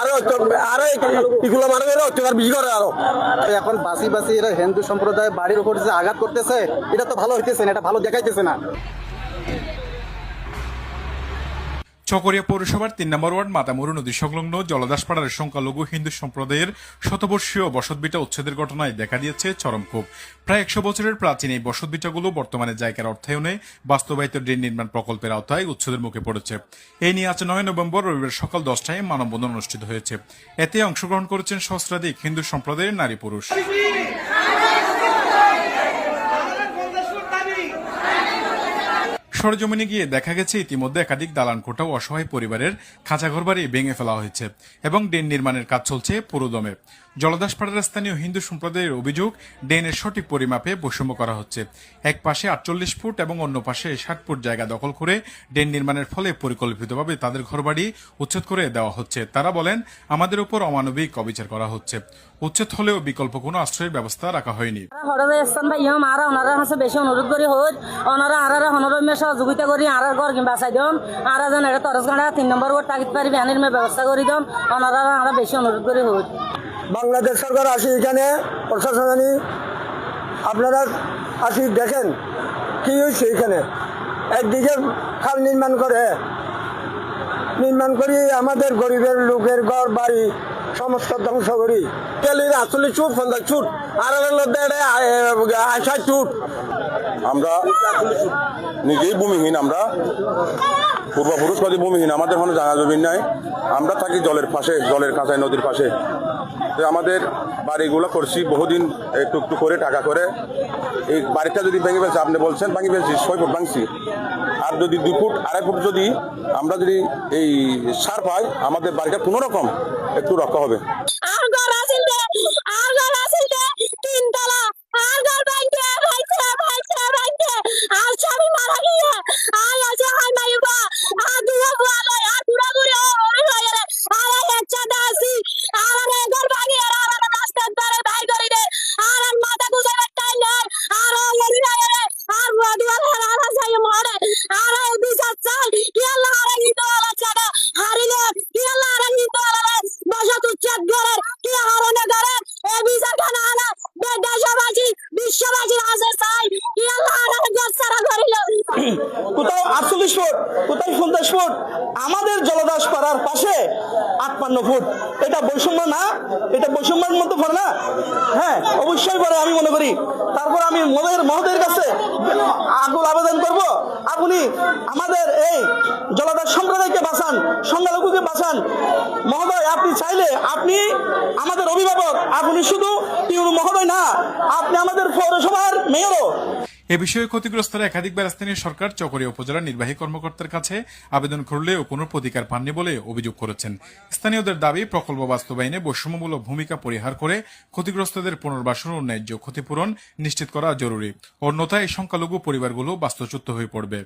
আরও আরও এখন বাসি বাসি হিন্দু সম্প্রদায় বাড়ির আঘাত করতেছে, এটা তো ভালো হইতেছে না, এটা ভালো দেখাইতেছে না। চকরিয়া পৌরসভার তিন নম্বর ওয়ার্ড মাতামুরু নদী সংলগ্ন জলদাসপাড়ার সংখ্যালঘু হিন্দু সম্প্রদায়ের শতবর্ষীয় বসতবিটা উচ্ছেদের ঘটনায় দেখা দিয়েছে চরম ক্ষোভ। প্রায় একশো বছরের প্রাচীন এই বসতবিটাগুলো বর্তমানে জায়গার অর্থায়নে বাস্তবায়িত ড্রেন নির্মাণ প্রকল্পের আওতায় উচ্ছেদের মুখে পড়েছে। এই নিয়ে আজ নয় নভেম্বর রবিবার সকাল দশটায় মানববন্ধন অনুষ্ঠিত হয়েছে। এতে অংশগ্রহণ করেছেন সহস্রাধিক হিন্দু সম্প্রদায়ের নারী পুরুষ। সরজমিনে গিয়ে দেখা গেছে ইতিমধ্যে একাধিক দালান ও অসহায় পরিবারের খাঁচা ঘরবাড়ি ভেঙে ফেলা হয়েছে এবং ডেন নির্মাণের কাজ চলছে পুরোদমে। জলদাসপাড়ার স্থানীয় হিন্দু সম্প্রদায়ের অভিযোগ, ড্রেনের সঠিক পরিমাপে বৈষম্য করা হচ্ছে। এক পাশে আটচল্লিশ ফুট এবং অন্য পাশে ষাট ফুট জায়গা দখল করে ডেন নির্মাণের ফলে পরিকল্পিতভাবে তাদের ঘরবাড়ি উচ্ছেদ করে দেওয়া হচ্ছে। তারা বলেন, আমাদের উপর অমানবিক অবিচার করা হচ্ছে। উচ্ছেদ হলেও বিকল্প কোনো আশ্রয়ের ব্যবস্থা রাখা হয়নি। ওনারা অনুরোধ করি হোক ওনারা সহযোগিতা করি আর ঘর কিংবা চাই দিম। আর যেন এটা তরস গাঁড়া, তিন নম্বর ওয়ার্ড তাগিদ পারি বিহানির মে ব্যবস্থা করি দিম। ওনারা আর বেশি অনুরোধ করি হোক বাংলাদেশ সরকার আসি এখানে প্রশাসনী আপনারা আসি দেখেন, কি হয়েছে এখানে একদিকে খাল নির্মাণ করে নির্মাণ করি আমাদের গরিবের লোকের ঘর, বাড়ি সমস্ত ধ্বংস করি। তেলির আসলে চুট পঞ্চাশ চুট, আর ষাট চুট। আমরা নিজেই ভূমিহীন, আমরা পূর্বপুরুষ কদি ভূমিহীন, আমাদের কোনো জানা জমিন নাই। আমরা থাকি জলের পাশে, জলের কাঁচায় নদীর পাশে। তো আমাদের বাড়িগুলো করছি, বহুদিন একটু একটু করে টাকা করে। এই বাড়িটা যদি ভেঙে ফেলছে, আপনি বলছেন ভেঙে ফেলছি, ছয় ফুট ভাঙছি। আর যদি দুই ফুট, আড়াই ফুট যদি আমরা যদি এই সার পাই, আমাদের বাড়িটা কোনো রকম, একটু রক্ষা হবে কোথাও পঞ্চাশ ফুট আমাদের জলদাস পাড়ার পাশে আটপান্ন ফুট। এটা বৈষম্য না, এটা বৈষম্যের মধ্যে পড়ে না। হ্যাঁ অবশ্যই পড়ে, আমি মনে করি। তারপর আমি মদের মহোদয়ের কাছে আকুল আবেদন করব। আপনি আমাদের এই জলদাস সম্প্রদায়কে বাঁচান, সংখ্যালঘুকে বাঁচান। মহোদয়, আপনি চাইলে আপনি আমাদের অভিভাবক, আপনি শুধু পিউর মহোদয় না, আপনি আমাদের পৌরসভার মেয়রও। এ বিষয়ে ক্ষতিগ্রস্তরা একাধিকবার স্থানীয় সরকার, চকরিয়া উপজেলার নির্বাহী কর্মকর্তার কাছে আবেদন করলেও কোনো প্রতিকার পাননি বলে অভিযোগ করেছেন। স্থানীয়দের দাবি, প্রকল্প বাস্তবায়নে বৈষম্যমূলক ভূমিকা পরিহার করে ক্ষতিগ্রস্তদের পুনর্বাসন ও ন্যায্য ক্ষতিপূরণ নিশ্চিত করা জরুরি। অন্যথায় সংখ্যালঘু পরিবারগুলো বাস্তুচ্যুত হয়ে পড়বে।